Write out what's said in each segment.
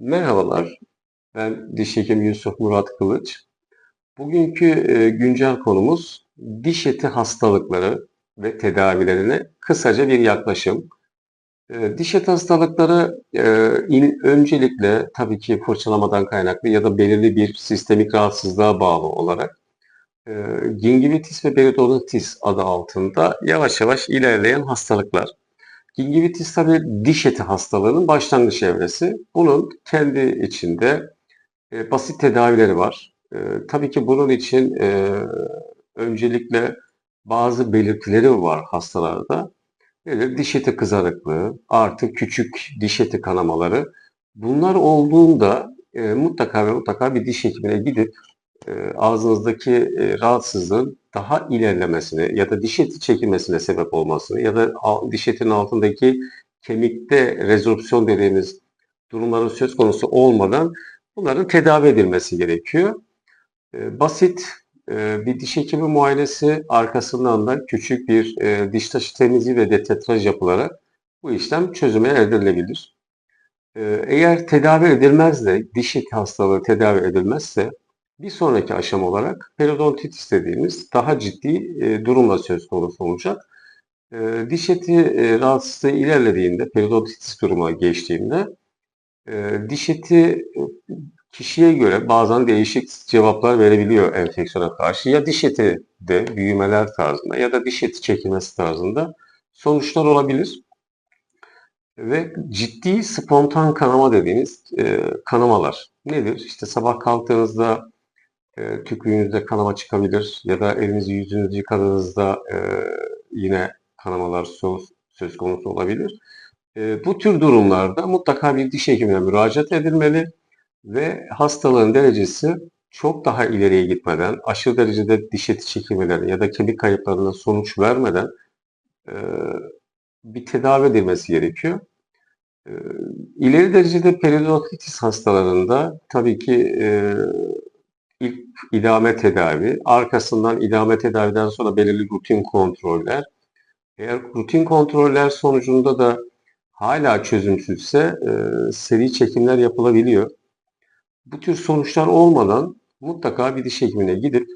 Merhabalar, ben diş hekimi Yusuf Murat Kılıç. Bugünkü e, güncel konumuz diş eti hastalıkları ve tedavilerine kısaca bir yaklaşım. E, diş eti hastalıkları e, öncelikle tabii ki fırçalamadan kaynaklı ya da belirli bir sistemik rahatsızlığa bağlı olarak e, gingivitis ve periodontitis adı altında yavaş yavaş ilerleyen hastalıklar. Gingivitis tabii diş eti hastalığının başlangıç evresi. Bunun kendi içinde e, basit tedavileri var. E, tabii ki bunun için e, öncelikle bazı belirtileri var hastalarda. Nedir? Diş eti kızarıklığı, artı küçük diş eti kanamaları. Bunlar olduğunda e, mutlaka ve mutlaka bir diş hekimine gidip ağzınızdaki e, rahatsızlığın daha ilerlemesine ya da diş eti çekilmesine sebep olmasını ya da diş etinin altındaki kemikte rezorpsiyon dediğimiz durumların söz konusu olmadan bunların tedavi edilmesi gerekiyor. E, basit e, bir diş hekimi muayenesi arkasından da küçük bir e, diş taşı temizliği ve detetraj yapılarak bu işlem çözüme erdirilebilir. E, eğer tedavi edilmez de diş eti hastalığı tedavi edilmezse bir sonraki aşama olarak periodontitis dediğimiz daha ciddi e, durumla söz konusu olacak. E, diş eti e, rahatsızlığı ilerlediğinde, periodontitis duruma geçtiğinde e, diş eti e, kişiye göre bazen değişik cevaplar verebiliyor enfeksiyona karşı. Ya diş eti de büyümeler tarzında ya da diş eti çekilmesi tarzında sonuçlar olabilir. Ve ciddi spontan kanama dediğimiz e, kanamalar nedir? İşte sabah kalktığınızda e, tükrüğünüzde kanama çıkabilir ya da elinizi yüzünüzü yıkadığınızda e, yine kanamalar söz, söz konusu olabilir. E, bu tür durumlarda mutlaka bir diş hekimine müracaat edilmeli ve hastalığın derecesi çok daha ileriye gitmeden, aşırı derecede diş eti çekilmeleri ya da kemik kayıplarına sonuç vermeden e, bir tedavi edilmesi gerekiyor. E, ileri derecede periodontitis hastalarında tabii ki e, ilk idame tedavi, arkasından idame tedaviden sonra belirli rutin kontroller. Eğer rutin kontroller sonucunda da hala çözümsüzse e, seri çekimler yapılabiliyor. Bu tür sonuçlar olmadan mutlaka bir diş hekimine gidip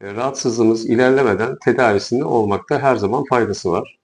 e, rahatsızlığımız ilerlemeden tedavisinde olmakta her zaman faydası var.